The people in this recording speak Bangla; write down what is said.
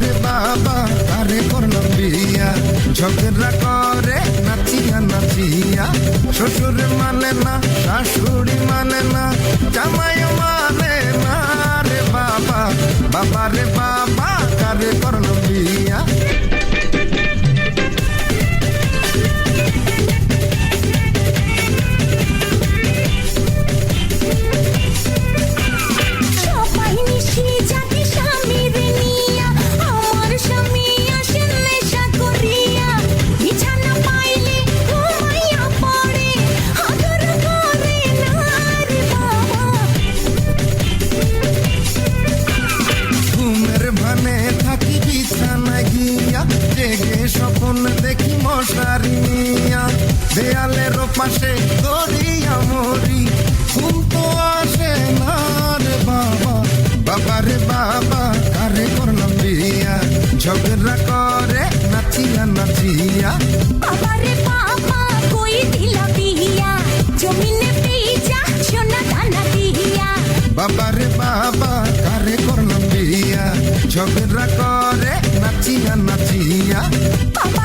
বাবারে বাবা আরে করলাম বিয়া। ঝগড়া করে, নাচিয়া নাচিয়া। শ্বশুর মানে না, শাশুড়ি মানে না জামাই মানে না রে বাবা। বাবারে বাবা কারে করলাম নিয়া দেয়ালের পাশে করিয়া মরি। ঘুম তো আসে না রে বাবা বাবা রে বাবা কারে করলাম বিয়া? ঝগড়া করে নাচিয়া নাচিয়া। বাবারে বাবা কই দিলা বিহিয়া জমিনে পেইচা সোনা দানা দিহিয়া বাবা রে বাবা কারে করলাম বিয়া? ঝগড়া করে নাচিয়া নাচিয়া। বাবা